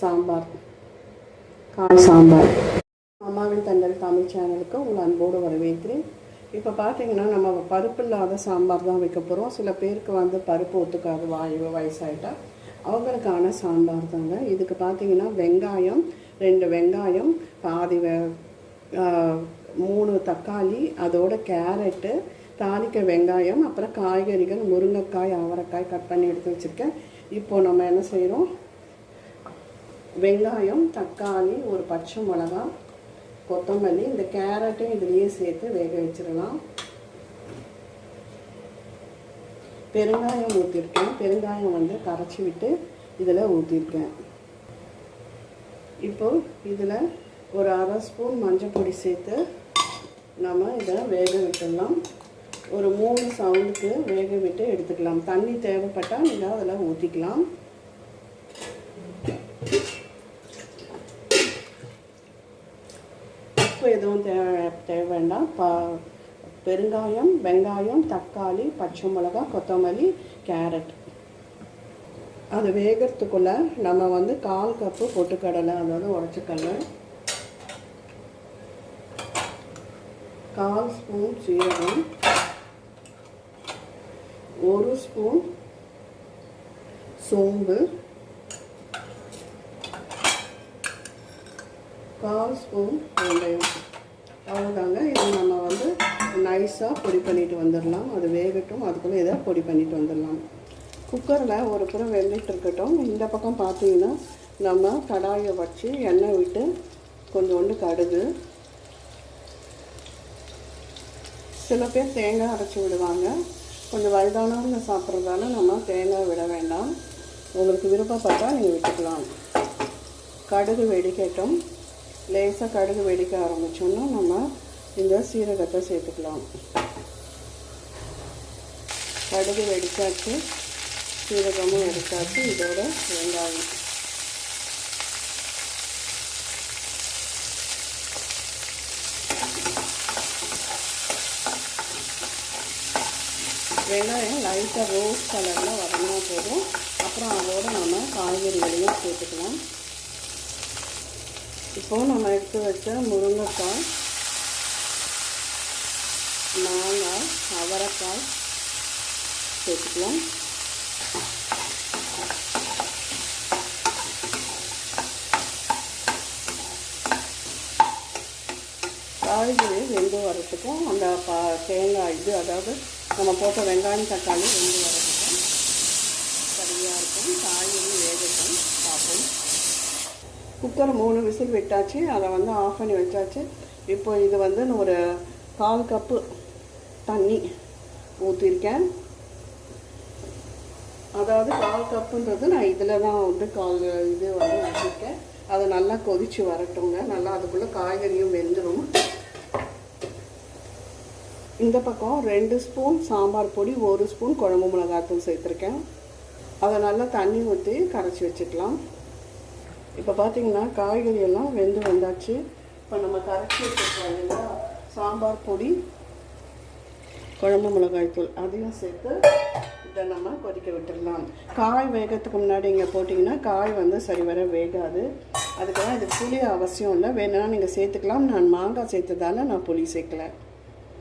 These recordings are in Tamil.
சாம்பார். காய் சாம்பார். அம்மாவின் தந்தல் தமிழ் சேனலுக்கு உங்கள் அன்போடு வரவேற்கிறேன். இப்போ பார்த்தீங்கன்னா நம்ம பருப்பு இல்லாத சாம்பார் தான் வைக்க போகிறோம் சில பேருக்கு வந்து பருப்பு ஒத்துக்காது வாயு வயசாயிட்டா. அவங்களுக்கான சாம்பார் தாங்க. இதுக்கு பார்த்தீங்கன்னா வெங்காயம் ரெண்டு வெங்காயம் பாதி வெ மூணு தக்காளி அதோட கேரட்டு தாளிக்க வெங்காயம் அப்புறம் காய்கறிகள் முருங்கைக்காய் அவரைக்காய் கட் பண்ணி எடுத்து வச்சுருக்கேன். இப்போது நம்ம என்ன செய்கிறோம் வெங்காயம் தக்காளி ஒரு பச்சை மிளகாய் கொத்தமல்லி இந்த கேரட்டையும் இதுலேயே சேர்த்து வேக வச்சிடலாம். பெருங்காயம் ஊற்றிருக்கேன் பெருங்காயம் வந்து கரைச்சி விட்டு இதில் ஊற்றிருக்கேன் இப்போ இதில் ஒரு அரை ஸ்பூன் மஞ்சள் பொடி சேர்த்து நம்ம இதை வேக விட்டுடலாம். ஒரு மூணு சவுண்டுக்கு வேக விட்டு எடுத்துக்கலாம். தண்ணி தேவைப்பட்டால் நீங்கள் அதில் ஊற்றிக்கலாம் உப்பு எதுவும் தேவை தேவை வேண்டாம் பா பெருங்காயம் வெங்காயம் தக்காளி பச்சை மிளகா கொத்தமல்லி கேரட். அது வேகிறதுக்குள்ளே நம்ம வந்து கால் கப்பு பொட்டுக்கடலை அதாவது உடச்சிக்கடலை கால் ஸ்பூன் சீரகம். ஒரு ஸ்பூன் சோம்பு. கால் ஸ்பூன் வெந்தயம் அவ்வளோதாங்க இதை நம்ம வந்து நைஸாக பொடி பண்ணிட்டு வந்துடலாம். அது வேகட்டும். அதுக்குள்ளே இதை பொடி பண்ணிட்டு வந்துடலாம். குக்கரில் ஒரு புறம் வெந்துட்டு இருக்கட்டும். இந்த பக்கம் பார்த்தீங்கன்னா நம்ம கடாயை வச்சு எண்ணெய் விட்டு கொஞ்சோண்டு கடுகு. சில பேர் தேங்காய் அரைச்சி விடுவாங்க. கொஞ்சம் வயதானவங்க சாப்பிட்றதால நம்ம தேங்காய் விட வேண்டாம். உங்களுக்கு விருப்பப்பட்டால் நீங்கள் விட்டுக்கலாம். கடுகு வெடிக்கட்டும். லேசாக கடுகு வெடிக்க ஆரம்பித்தோன்னா நம்ம இந்த சீரகத்தை சேர்த்துக்கலாம். கடுகு வெடிச்சாச்சு சீரகமும் வெடிச்சாச்சு இதோட வெங்காயம். வெங்காயம் லைட்டாக ரோஸ் கலரில் வரணும் போதும். அப்புறம் அதோட நம்ம காய்கறிகளையும் சேர்த்துக்கலாம். இப்போ நம்ம எடுத்து வச்ச முருங்கைக்காய் மாங்காய் அவரைக்காய் சேர்த்துக்கலாம். காய்கறி வெந்து வரத்துக்கும் அந்த பா தேங்காய் இது அதாவது நம்ம போட்ட வெங்காயம் தக்காளி வெந்து வரத்துக்கும் சரியாக இருக்கும். காய்கறி குக்கர் மூணு விசில் விட்டாச்சு அதை வந்து ஆஃப் பண்ணி வச்சாச்சு. இப்போ இது வந்து நான் ஒரு கால் கப்பு தண்ணி ஊற்றிருக்கேன் அதாவது கால் கப்புன்றது நான் இதில் தான் வந்து கால் இது வந்து வச்சுருக்கேன் அதை நல்லா கொதித்து வரட்டுங்க. நல்லா அதுக்குள்ளே காய்கறியும் வெந்துடும் இந்த பக்கம் ரெண்டு ஸ்பூன் சாம்பார் பொடி ஒரு ஸ்பூன் குழம்பு மிளகாத்தூள் சேர்த்துருக்கேன். அதை நல்லா தண்ணி ஊற்றி கரைச்சி வச்சுக்கலாம். இப்போ பார்த்தீங்கன்னா காய்கறி எல்லாம் வெந்து வந்தாச்சு. இப்போ நம்ம கரைச்சி வச்சுருக்கோம் இல்லைங்களா சாம்பார் பொடி குழம்பு மிளகாய் தூள் அதையும் சேர்த்து இதை நம்ம கொதிக்க விட்டுடலாம் காய் வேகத்துக்கு முன்னாடி இங்கே போட்டிங்கன்னா காய் வந்து சரிவர வேகாது. அதுக்காக இது புளி அவசியம் இல்லை. வேணும்னா நீங்கள் சேர்த்துக்கலாம். நான் மாங்காய் சேர்த்ததால் நான் புளி சேர்க்கல.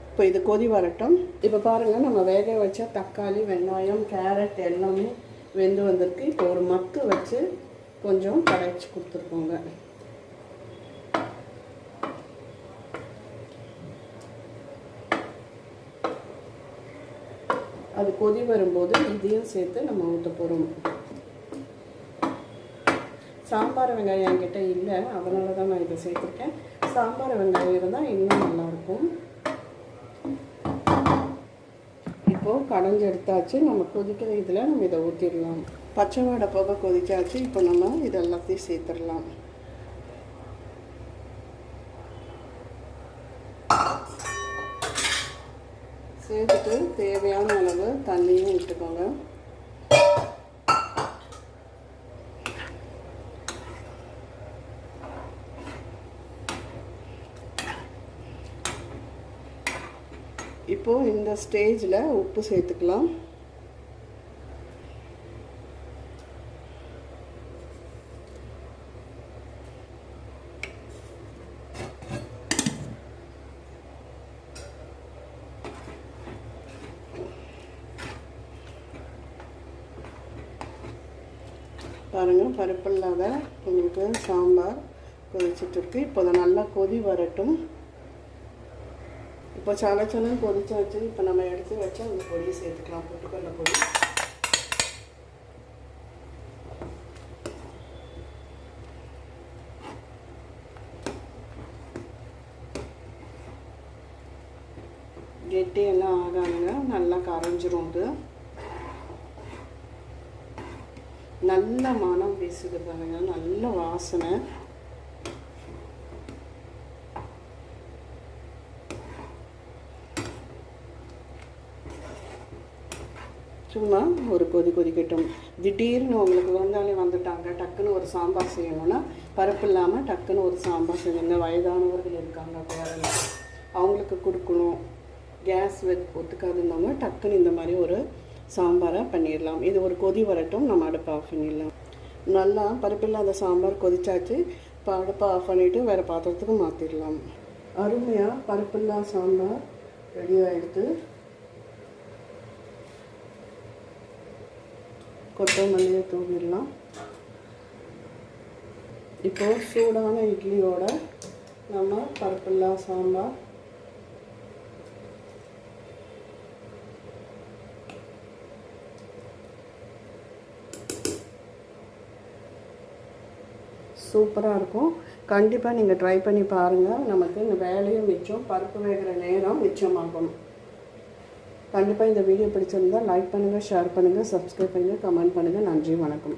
இப்போ இது கொதி வரட்டும். இப்போ பாருங்கள் நம்ம வேக வச்ச தக்காளி வெங்காயம் கேரட் எல்லாமே வெந்து வந்திருக்கு. இப்போ ஒரு மக்கு வச்சு கொஞ்சம் கடைச்சி கொடுத்துருக்கோங்க. அது கொதி வரும்போது இதையும் சேர்த்து நம்ம ஊற்ற போகிறோம் சாம்பார் வெங்காயம் என்கிட்ட இல்லை அதனால தான் நான் இதை சேர்த்துருக்கேன். சாம்பார் வெங்காயம் இருந்தால் இன்னும் நல்லாயிருக்கும். இப்போது கடைஞ்சி எடுத்தாச்சு நம்ம கொதிக்கிற இதில் நம்ம இதை ஊற்றிடலாம் பச்சை வாடை போக கொதிக்காச்சு இப்போ நம்ம இது எல்லாத்தையும் சேர்த்துடலாம். சேர்த்துட்டு தேவையான அளவு தண்ணியும் விட்டுக்கோங்க. இப்போது இந்த ஸ்டேஜில் உப்பு சேர்த்துக்கலாம். பாருங்கள் பருப்பு இல்லாத உங்களுக்கு சாம்பார் கொதிச்சிட்ருக்கு. இப்போ அதை நல்லா கொதி வரட்டும். இப்போ சல கொதிச்சு வச்சு இப்போ நம்ம எடுத்து வச்சு அந்த பொடியை சேர்த்துக்கலாம். போட்டுக்கொள்ள பொடி. கெட்டியெல்லாம் ஆகாதுங்க. நல்லா கரைஞ்சிரும் இது நல்ல மனம் வீசுது பாருங்க நல்ல வாசனை. சும்மா ஒரு கொதி கொதிக்கட்டும். திடீர்னு உங்களுக்கு விருந்தாளி வந்துட்டாங்க டக்குன்னு ஒரு சாம்பார் செய்யணும்னா பருப்பு இல்லாமல் டக்குன்னு ஒரு சாம்பார் செய்யணும். வயதானவர்கள் இருக்காங்க பேரங்க அவங்களுக்கு கொடுக்கணும். கேஸ் வெ ஒத்துக்காதுன்னவங்க டக்குன்னு இந்த மாதிரி ஒரு சாம்பாரை பண்ணிடலாம். இது ஒரு கொதி வரட்டும் நம்ம அடுப்பை ஆஃப் பண்ணிடலாம். நல்லா பருப்பில்லாத சாம்பார் கொதிச்சாச்சு. இப்போ அடுப்பை ஆஃப் பண்ணிவிட்டு வேறு பாத்திரத்துக்கு மாற்றிடலாம் அருமையாக பருப்பில்லா சாம்பார் ரெடி ஆகிடுது கொத்தமல்லியை தூவிடலாம். இப்போது சூடான இட்லியோட நம்ம பருப்பில்லா சாம்பார் சூப்பராக இருக்கும் கண்டிப்பாக நீங்கள் ட்ரை பண்ணி பாருங்கள் நமக்கு இந்த வேலையும் மிச்சம் பருப்பு வேகிற நேரம் மிச்சமாகும். கண்டிப்பாக இந்த வீடியோ பிடிச்சிருந்தால் லைக் பண்ணுங்கள் ஷேர் பண்ணுங்கள் சப்ஸ்கிரைப் பண்ணுங்கள் கமெண்ட் பண்ணுங்கள் நன்றி வணக்கம்.